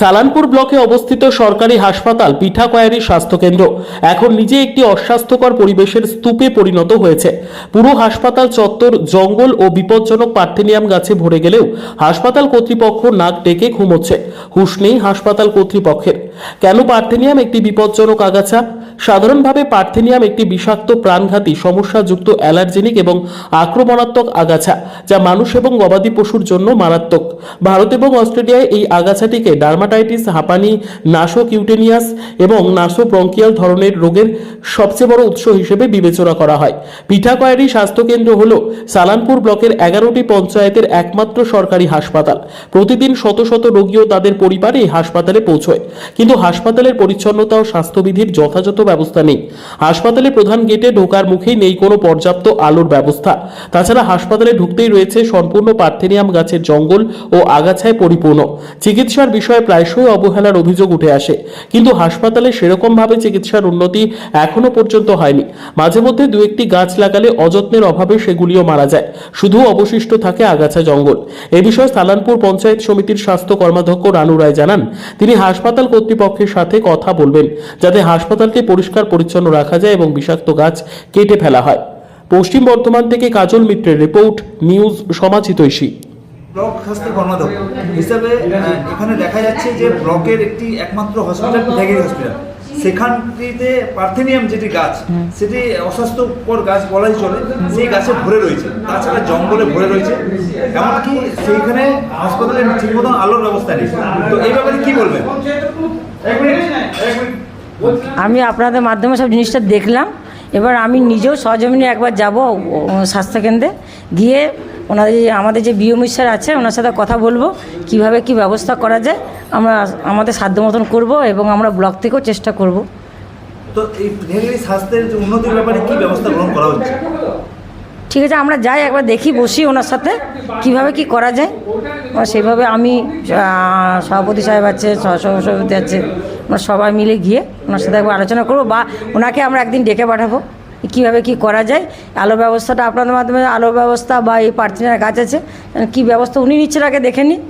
সালানপুর ব্লকে অবস্থিত সরকারি হাসপাতাল পিঠাকয়ারি স্বাস্থ্যকেন্দ্র। এখন নিজে একটি অস্বাস্থ্যকর পরিবেশের স্তূপে পরিণত হয়েছে। পুরো হাসপাতাল চত্বর জঙ্গল ও বিপজ্জনক পার্থেনিয়াম গাছে ভরে গেলেও হাসপাতাল কর্তৃপক্ষ নাক ডেকে ঘুমোচ্ছে। হুশ নেই হাসপাতাল কর্তৃপক্ষের। কেন পার্থেনিয়াম একটি বিপজ্জনক আগাছা? সাধারণভাবে পার্থেনিয়াম একটি বিষাক্ত প্রাণঘাতী, সমস্যাযুক্ত অ্যালার্জেনিক এবং আক্রমণাত্মক আগাছা, যা মানুষ এবং গবাদি পশুর জন্য মারাত্মক। ভারত এবং অস্ট্রেলিয়ায় এই আগাছাটিকে ডার্মাটাইটিস, হাঁপানি, নাসোকিউটেনিয়াস এবং নাসোব্রঙ্কিয়াল ধরনের রোগের সবচেয়ে বড় উৎস হিসেবে বিবেচনা করা হয়। পিঠাকয়ারি স্বাস্থ্যকেন্দ্র হল সালানপুর ব্লকের এগারোটি পঞ্চায়েতের একমাত্র সরকারি হাসপাতাল। প্রতিদিন শত শত রোগীও তাদের পরিবার এই হাসপাতালে পৌঁছয়। কিন্তু হাসপাতালের পরিচ্ছন্নতা ও স্বাস্থ্যবিধির যথাযথ ব্যবস্থা নেই। হাসপাতালে প্রধান গেটে ঢোকার মুখেই নেই কোনো পর্যাপ্ত আলোর ব্যবস্থা। তাছাড়া হাসপাতালে ঢুকতেই রয়েছে সম্পূর্ণ পার্থেনিয়াম গাছের জঙ্গল ও আগাছায় পরিপূর্ণ। চিকিৎসার বিষয়ে প্রায়শই অবহেলার অভিযোগ উঠে আসে। কিন্তু হাসপাতালে সেরকমভাবে চিকিৎসার উন্নতি এখনও পর্যন্ত হয়নি। মাঝে মধ্যে দু একটি গাছ লাগালে অযত্নের অভাবে সেগুলিও মারা যায়। শুধু অবশিষ্ট থাকে আগাছা জঙ্গল। এ বিষয়ে সালানপুর পঞ্চায়েত সমিতির স্বাস্থ্য কর্মাধ্যক্ষ রানু রায় জানান, তিনি হাসপাতাল কর্তৃপক্ষের সাথে কথা বলবেন, যাতে হাসপাতালকে পরিষ্কার পরিচ্ছন্ন রাখা যায় এবং বিষাক্ত গাছ কেটে ফেলা হয়। পশ্চিম বর্ধমান থেকে কাজল মিত্রের রিপোর্ট, নিউজ সমাচিতৈষী ব্লক স্বাস্থ্য কর্মাধ্যক্ষ হিসাবে এখানে দেখা যাচ্ছে যে ব্লকের একটি একমাত্র হসপিটাল পিঠাগিরি হসপিটাল সেখানটিতে পার্থেনিয়াম যেটি গাছ, সেটি অস্বাস্থ্যকর গাছ বলাই চলে, সেই গাছে ভরে রয়েছে। তাছাড়া জঙ্গলে ভরে রয়েছে। এমনকি সেইখানে হাসপাতালে ঠিক মতন আলোর ব্যবস্থা নেই। তো এই ব্যাপারে কি বলবেন? আমি আপনাদের মাধ্যমে সব জিনিসটা দেখলাম। এবার আমি নিজেও সহজমিনে একবার যাব স্বাস্থ্যকেন্দ্রে। গিয়ে ওনাদের যে আমাদের যে বিও স্যার আছে ওনার সাথে কথা বলব কীভাবে কি ব্যবস্থা করা যায়। আমরা আমাদের সাধ্য মতন করব এবং আমরা ব্লক থেকেও চেষ্টা করব। তো এই স্বাস্থ্যের উন্নতির ব্যাপারে কি ব্যবস্থা গ্রহণ করা হচ্ছে? ঠিক আছে, আমরা যাই, একবার দেখি, বসি ওনার সাথে, কীভাবে কি করা যায়। সেভাবে আমি সভাপতি সাহেব আছে, সহসভাপতি আছে, আমরা সবাই মিলে গিয়ে ওনার সাথে একবার আলোচনা করব বা ওনাকে আমরা একদিন ডেকে পাঠাবো কীভাবে কি করা যায়। আলো ব্যবস্থাটা আপনাদের মাধ্যমে, আলো ব্যবস্থা বা এই প্রার্থনার গাছ আছে, কী ব্যবস্থা উনি নিচ্ছেন আগে দেখে নিই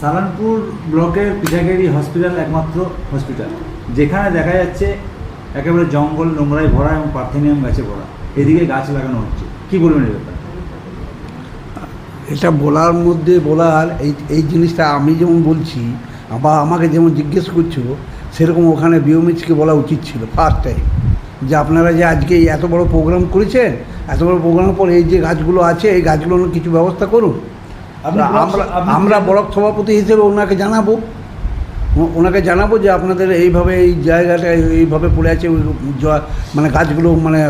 সালানপুর ব্লকের পিঠাগেরি হসপিটাল একমাত্র হসপিটাল, যেখানে দেখা যাচ্ছে একেবারে জঙ্গল নোংরায় ভরা এবং পার্থেনিয়াম গাছে ভরা। এদিকে গাছ লাগানো হচ্ছে। কি বলবেন এই ব্যাপারে? এটা বলার মধ্যে বলার এই এই জিনিসটা আমি যেমন বলছি বা আমাকে যেমন জিজ্ঞেস করছ সেরকম ওখানে বিওমিচকে বলা উচিত ছিল ফার্স্ট টাইম যে আপনারা যে আজকে এই এত বড় প্রোগ্রাম করেছেন এত বড় প্রোগ্রামের পর এই যে গাছগুলো আছে এই গাছগুলোর কিছু ব্যবস্থা করুন। আমরা আমরা ব্লক সভাপতি হিসেবে ওনাকে জানাব। ওনাকে জানাব যে আপনাদের এইভাবে এই জায়গাটা এইভাবে পড়ে আছে ওই মানে গাছগুলো মানে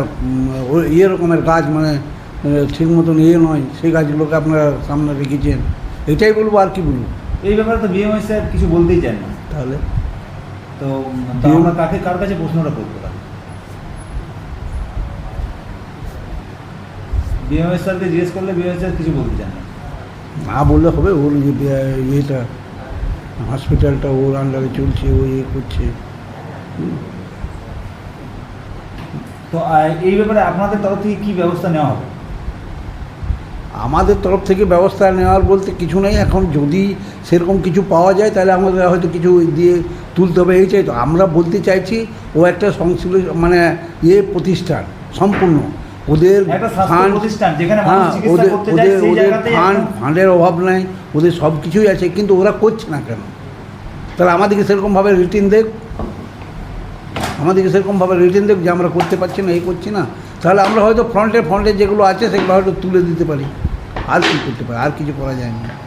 ইয়ে রকমের গাছ মানে ঠিক মতন ইয়ে নয় সেই গাছগুলোকে আপনারা সামনে রেখেছেন। এটাই বলব আর কি বলব? এই ব্যাপারে তো বিএমআই স্যার কিছু বলতেই চান না। তাহলে? তো আমরা কাকে কার কাছে প্রশ্নটা করব বিএমআই স্যারকে জিজ্ঞেস করলে বিএমআই স্যার কিছু বলতে চান না। না বললে হবে ওর যে ইয়েটা হসপিটালটা ওর আন্ডারে চলছে ও ইয়ে করছে। তো এই ব্যাপারে আপনাদের তরফ থেকে কি ব্যবস্থা নেওয়া হবে? আমাদের তরফ থেকে ব্যবস্থা নেওয়ার বলতে কিছু নেই। এখন যদি সেরকম কিছু পাওয়া যায় তাহলে আমাদের হয়তো কিছু দিয়ে তুলতে হবে। এই চাই তো আমরা বলতে চাইছি ও একটা সংশ্লিষ্ট মানে ইয়ে প্রতিষ্ঠান সম্পূর্ণ। ওদের ফান্ড হ্যাঁ ওদের ওদের ওদের ফান্ড ফান্ডের অভাব নাই। ওদের সব কিছুই আছে, কিন্তু ওরা করছে না কেন? তাহলে আমাদেরকে সেরকমভাবে রিটিন দেখ। আমাদেরকে সেরকমভাবে রিটিন দেখ যে আমরা করতে পারছি না, এই করছি না। তাহলে আমরা হয়তো ফ্রন্টে ফ্রন্টে যেগুলো আছে, সেগুলো হয়তো তুলে দিতে পারি। আর কি করতে পারি? আর কিছু করা যায় না।